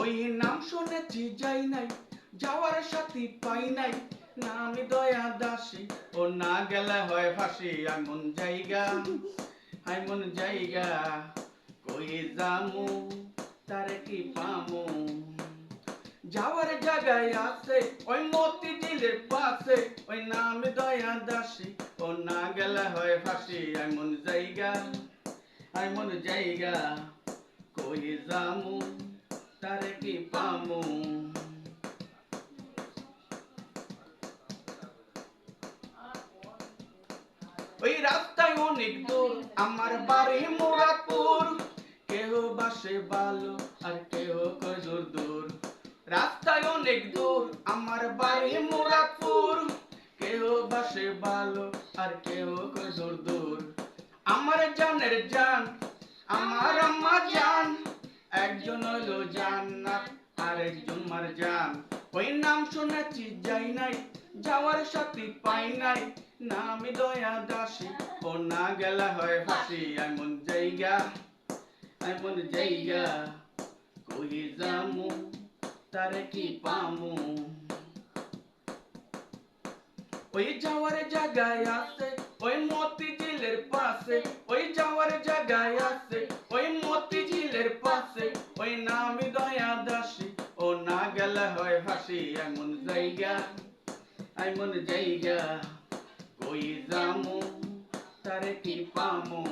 ওই নাম শুনেছি যাই নাই, যাওয়ার সাথী পাই নাই। না আমি দয়া দাসী, ও না গেলে হয় ফাঁসি এমন জায়গা এমন জায়গা, কই যামু, তারে কি পামু? যাওয়ার জায়গায় আছে, ওই মতি ঝিলের পাশে, ওই নাম দয়া দাসী, ও না গেলে হয় ফাঁসি এমন জায়গা এমন জায়গা, কই যামু? তারে কি পামু? ওই রাস্তায় অনেক দূর, আমার বাড়ি মোরাপুর কেহ বাসে ভালো আর কেহ কয় দূর। রাস্তায় অনেক দূর, আমার বাড়ি মোরাপুর কেহ বাসে ভালো আর কেহ কয় দূর। আমার জানের জান, আমার একজন হলো জান্নাত আর একজন মার জান ওই নাম শুনেছি যাই নাই, যাওয়ার সাথী পাই নাই। না আমি দয়া দাসী ও না গেলা হয় ফাঁসি এমন জায়গা এমন জায়গা। কই যামু, তারে কি পামু? ওই যাওয়ার জায়গায় আছে, ওই মতি ঝিলের পাশে, ওই যাওয়ার জায়গায় আছে ওই নামি দয়া দাসী, ও না গেলে হয় হাসি, এমন জায়গা এমন জায়গা। কই জামু তারে কি পামু?